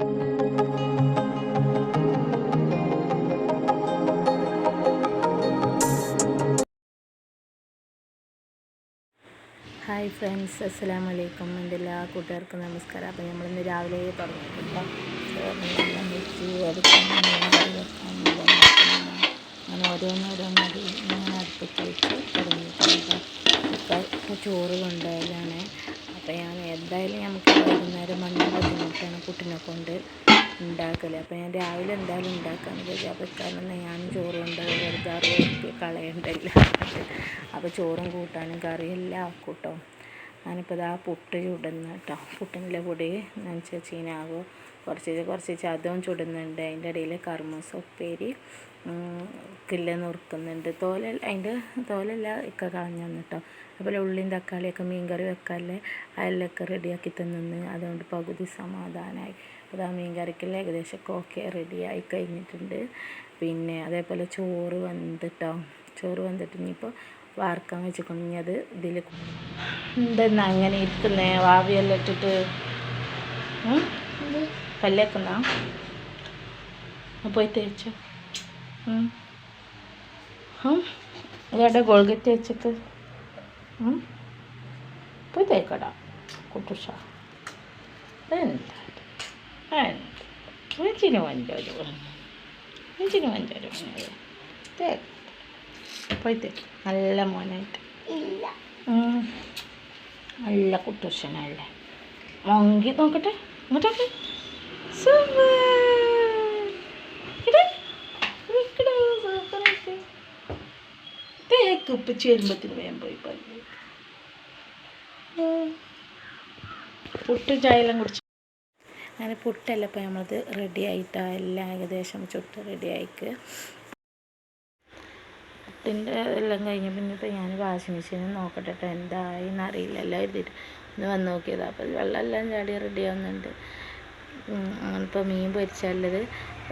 Hi friends അസ്സാം വലൈക്കും എന്റെ എല്ലാ കൂട്ടുകാർക്കും നമസ്കാരം. അപ്പോൾ നമ്മളിന്ന് രാവിലെ തുടങ്ങിയിട്ടുണ്ട് അങ്ങനെ ഓരോന്നോരോന്നത് ഇങ്ങനെ അടുപ്പത്ത് വെച്ച് തുടങ്ങിയിട്ടുണ്ട്. ഇപ്പം ചോറ് കൊണ്ടുപോയതാണ്. അപ്പോൾ ഞാൻ എന്തായാലും നമുക്ക് വൈകുന്നേരം മണ്ണ ബുദ്ധിമുട്ടാണ് കുട്ടിനെ കൊണ്ട് ഉണ്ടാക്കൽ അപ്പോൾ ഞാൻ രാവിലെ എന്തായാലും ഉണ്ടാക്കാമെന്ന് വിചാരിച്ചു അപ്പോൾ കാരണം ഞാൻ ചോറ് കൊണ്ട് വെറുതെ കളയണ്ടല്ലോ. അപ്പോൾ ചോറും കൂട്ടാനും കറിയെല്ലാം ആക്കും കേട്ടോ ഞാനിപ്പോൾ ഇതാ പുട്ട് ചുടുന്നു കേട്ടോ. പുട്ടിന്റെ പൊടി നനച്ച് ചീനാകും കുറച്ച് കുറച്ച് അതും ചുടുന്നുണ്ട്. അതിന്റെ ഇടയിൽ കർമ്മൂസ ഉപ്പേരി കില്ല നുറുക്കുന്നുണ്ട്. തോല അതിന്റെ തോലല്ല ഇക്ക കളഞ്ഞു കേട്ടോ. അതുപോലെ ഉള്ളിയും തക്കാളിയൊക്കെ മീൻകറി വെക്കാല്ലേ? അതിലൊക്കെ റെഡിയാക്കി തന്നു അതുകൊണ്ട് പകുതി സമാധാനമായി അപ്പോൾ ആ മീൻ കറിക്കുള്ള ഏകദേശം ഓക്കെ റെഡിയായി കഴിഞ്ഞിട്ടുണ്ട്. പിന്നെ അതേപോലെ ചോറ് വന്നിട്ടോ ചോറ് വന്നിട്ട് ഇനിയിപ്പോൾ വാർക്കാൻ ഇനി അത് ഇതിൽ എന്തെന്നാ അങ്ങനെ ഇരിക്കുന്നേ? വാവിയെല്ലാം ഇട്ടിട്ട് പല്ലേക്കുന്ന പോയി തേച്ചോ. ഇതെവിടെ ഗോൾഗറ്റ് തേച്ചിട്ട് പോയി തേക്കടാ കുട്ടുഷ. എന്താ? അഞ്ചിന് വഞ്ചൊരു അഞ്ചിന് വഞ്ചൊരു പോയി തേക്ക് നല്ല മോനായിട്ട്. നല്ല കുട്ടുശനല്ലേ മങ്കി നോക്കട്ടെ. ഇങ്ങോട്ടൊക്കെ തേക്ക് ഉപ്പിച്ച് വരുമ്പത്തിന് വേഗം പോയി പല്ല്. പുട്ട് ചായയെല്ലാം കുടിച്ച്. അങ്ങനെ പുട്ടല്ല ഇപ്പോൾ നമ്മളത് റെഡി ആയിട്ടാണ് എല്ലാം ഏകദേശം ചുട്ട് റെഡി ആയിക്ക്. പുട്ടിന്റെ എല്ലാം കഴിഞ്ഞ പിന്നെ ഇപ്പോൾ ഞാൻ വാഷിംഗ് മെഷീനിൽ നോക്കട്ടെ കേട്ടോ എന്തായി എന്നറിയില്ലല്ലോ എല്ലാം എഴുതിയിട്ട് ഒന്ന് വന്ന് നോക്കിയത്. അപ്പോൾ വെള്ളമെല്ലാം ചാടി റെഡി ആവുന്നുണ്ട്. അങ്ങനെ ഇപ്പോൾ മീൻ പൊരിച്ചാലത്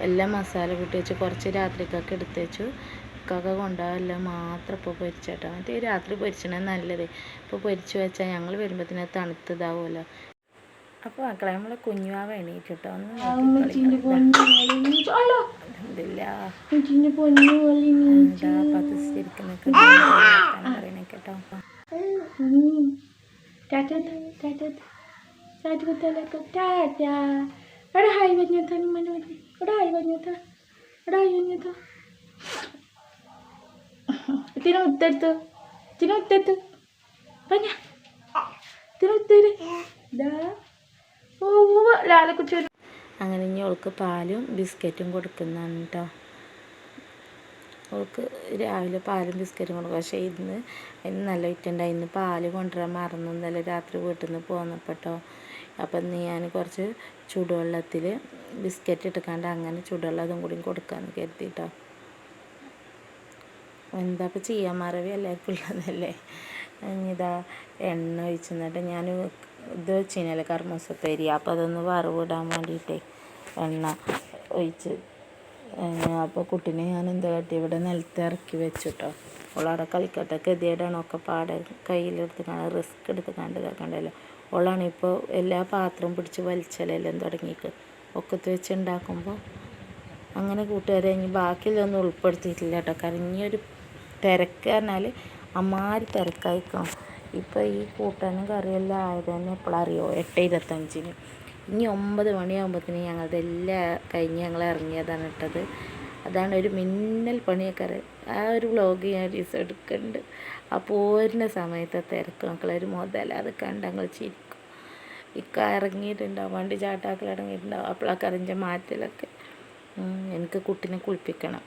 എല്ലാം മസാല കൂട്ടി വെച്ച്. കുറച്ച് രാത്രിക്കൊക്കെ എടുത്ത് വെച്ചു. ഇക്കൊക്കെ കൊണ്ടുപോകാനെല്ലാം മാത്രം ഇപ്പോൾ പൊരിച്ചേട്ടോ. മറ്റേ രാത്രി പൊരിച്ചണേ നല്ലത്. ഇപ്പോൾ പൊരിച്ച് വെച്ചാൽ ഞങ്ങൾ വരുമ്പോഴത്തേന് തണുത്തതാവുമല്ലോ അപ്പോൾ മക്കളെ നമ്മളെ കുഞ്ഞുവാവ എണീറ്റിട്ടോ കേട്ടോ എന്താ പതിച്ചിരിക്കുന്നൊക്കെ പറയണേ കേട്ടോ. എടാ ഹായ് പറഞ്ഞാ നിമ്മനെ പറഞ്ഞു എടാ ഹായ് പറഞ്ഞാ എടാ ഹായ് പറഞ്ഞാ ഇതിനെ മുത്തെടുത്തു. ഇതിനെ മുത്തെടുത്തു. പറഞ്ഞ ഇതിനെ മുത്തേര്. ഇതാ ലാലക്കുട്ടി അങ്ങനെ ഇനി ഓൾക്ക് പാലും ബിസ്ക്കറ്റും കൊടുക്കുന്നതാണ് കേട്ടോ ഓൾക്ക് രാവിലെ പാലും ബിസ്ക്കറ്റും കൊടുക്കും. പക്ഷേ ഇന്ന് ഇന്ന് നല്ല വിറ്റുണ്ടായി ഇന്ന് പാൽ കൊണ്ടുവരാൻ മറന്നു. ഇന്നലെ രാത്രി വീട്ടിൽ നിന്ന് പോന്നപ്പോട്ടോ അപ്പം ഇന്ന് ഞാൻ കുറച്ച് ചൂടുവെള്ളത്തിൽ ബിസ്ക്കറ്റ് ഇട്ടുക്കാണ്ട് അങ്ങനെ ചൂടുവെള്ളം അതും കൂടി കൊടുക്കാമെന്ന് കരുതിയിട്ടോ എന്താ ഇപ്പം ചെയ്യാൻ മറവി എല്ലാവർക്കും ഉള്ളതല്ലേ ഇതാ എണ്ണ ഒഴിച്ച് എന്നിട്ട് ഞാൻ ഇത് വെച്ചിനല്ലേ കർമ്മസപ്പേരി. അപ്പോൾ അതൊന്ന് വറവിടാൻ വേണ്ടിയിട്ടേ എണ്ണ ഒഴിച്ച്. അപ്പോൾ കുട്ടീനെ ഞാൻ എന്താ കാട്ടി ഇവിടെ നിലത്ത് ഇറക്കി വെച്ചു കേട്ടോ ഓളവിടെ കളിക്കട്ടെ. ഗതികേടാണ് ഒക്കെ പാടെ കയ്യിലെടുത്ത് കാണാൻ റിസ്ക് എടുത്ത് കണ്ട് കേൾക്കണ്ടല്ലോ ഓളാണ് ഇപ്പോൾ എല്ലാ പാത്രവും പിടിച്ച് വലിച്ചലെല്ലാം തുടങ്ങിയിട്ട് ഒക്കത്ത് വെച്ച് ഉണ്ടാക്കുമ്പോൾ അങ്ങനെ കൂട്ടുകാരെ ഇനി ബാക്കിയിലൊന്നും ഉൾപ്പെടുത്തിയിട്ടില്ല കേട്ടോ. കരിഞ്ഞൊരു തിരക്ക് പറഞ്ഞാൽ അമ്മാരി തിരക്കായിക്കോ ഇപ്പോൾ ഈ കൂട്ടാനും കറിയെല്ലാം ആയത് തന്നെ എപ്പോഴറിയോ എട്ട് ഇരുപത്തഞ്ചിന്. ഇനി ഒമ്പത് മണിയാകുമ്പോഴത്തേന് ഞങ്ങളുടെ എല്ലാ കഴിഞ്ഞ് ഞങ്ങൾ ഇറങ്ങിയതാണ് ഇട്ടത്. അതാണ് ഒരു മിന്നൽ പണിയൊക്കെ ആ ഒരു വ്ലോഗ് ഞാൻ ദിവസം എടുക്കുന്നുണ്ട് ആ പോരുന്ന സമയത്തെ തിരക്ക് മക്കളൊരു മുതല. അത് കണ്ട് ഞങ്ങൾ ചിരിക്കും. ഇക്ക ഇറങ്ങിയിട്ടുണ്ടാവും വണ്ടി ചാട്ടാക്കൾ ഇറങ്ങിയിട്ടുണ്ടാവും. അപ്പോഴൊക്കെ അറിഞ്ഞ മാറ്റലൊക്കെ. എനിക്ക് കുട്ടീനെ കുളിപ്പിക്കണം.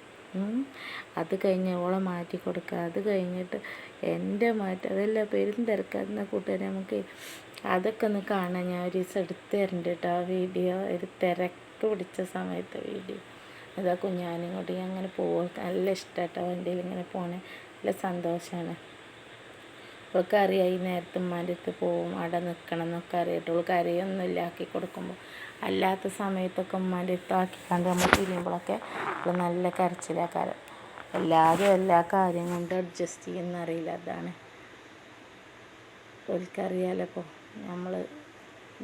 അത് കഴിഞ്ഞ് ഓളെ മാറ്റി കൊടുക്കുക അത് കഴിഞ്ഞിട്ട് എന്റെ മാറ്റം അതെല്ലാം പെരും തിരക്കാരുന്ന കൂട്ടുകാരെ നമുക്ക് അതൊക്കെ ഒന്ന് കാണാൻ ഞാൻ ഒരു ദിവസം എടുത്തു തരണ്ട് കേട്ടോ ആ വീഡിയോ. ഒരു തിരക്ക് പിടിച്ച സമയത്തെ വീഡിയോ. അതാ കുഞ്ഞാനും കൂടി അങ്ങനെ പോകും നല്ല ഇഷ്ടമായിട്ടോ വണ്ടിയിൽ ഇങ്ങനെ പോകണേ നല്ല സന്തോഷമാണ് അവൾക്ക് അറിയാം ഈ നേരത്തെ ഉമ്മാന്റെ പോവും അവിടെ നിൽക്കണം എന്നൊക്കെ അറിയട്ടെ അവൾക്ക് കരയൊന്നുമില്ല ആക്കി കൊടുക്കുമ്പോൾ അല്ലാത്ത സമയത്തൊക്കെ ഉമ്മാന്റെ അടുത്ത് ആക്കിക്കാണ്ട് നമ്മൾ തിരിയുമ്പോഴൊക്കെ അവൾ നല്ല കരച്ചിലാക്കാരം. എല്ലാവരും എല്ലാ കാര്യം കൊണ്ട് അഡ്ജസ്റ്റ് ചെയ്യുന്നറിയില്ല അതാണ്. ഓൽക്കറിയാലോ ഇപ്പോൾ നമ്മൾ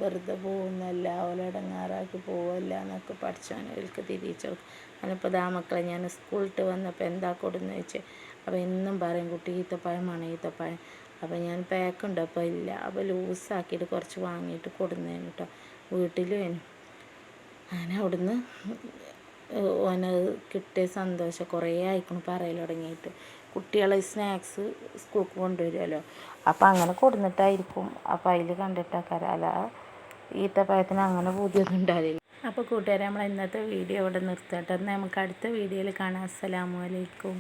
വെറുതെ പോകുന്നല്ല ഓലെ ഇടങ്ങാറാക്കി പോവല്ല എന്നൊക്കെ പഠിച്ചാൽ അവർക്ക് തിരിച്ചു ഞാനിപ്പോൾ ദാ മക്കളെ ഞാൻ സ്കൂളിട്ട് വന്നപ്പോൾ എന്താ കൊടുന്ന് വെച്ച്? അപ്പോൾ എന്നും പറയും കുട്ടി ഈത്തപ്പഴമാണ് ഈത്തപ്പഴം. അപ്പോൾ ഞാൻ പാക്ക് ഉണ്ട്. അപ്പോൾ ഇല്ല. അപ്പോൾ ലൂസാക്കിയിട്ട് കുറച്ച് വാങ്ങിയിട്ട് കൊടുന്നേനു കേട്ടോ വീട്ടിലും അങ്ങനെ അവിടുന്ന് ഓന കിട്ടിയ സന്തോഷം. കുറേ ആയിക്കണം പറയൽ തുടങ്ങിയിട്ട്. കുട്ടികളെ സ്നാക്സ് സ്കൂൾക്ക് കൊണ്ടുവരുമല്ലോ അപ്പം അങ്ങനെ കൊടുന്നിട്ടായിരിക്കും. അപ്പം അതിൽ കണ്ടിട്ടൊക്കെ അല്ല ഈത്തപ്പഴത്തിന് അങ്ങനെ പുതിയൊന്നും ഉണ്ടാവില്ല. അപ്പോൾ കൂട്ടുകാരെ നമ്മൾ ഇന്നത്തെ വീഡിയോ ഇവിടെ നിർത്തട്ടെ നമുക്ക് അടുത്ത വീഡിയോയിൽ കാണാം. അസ്സലാമു അലൈക്കും.